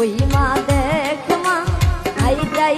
ওই মা দেখ মা আই যাই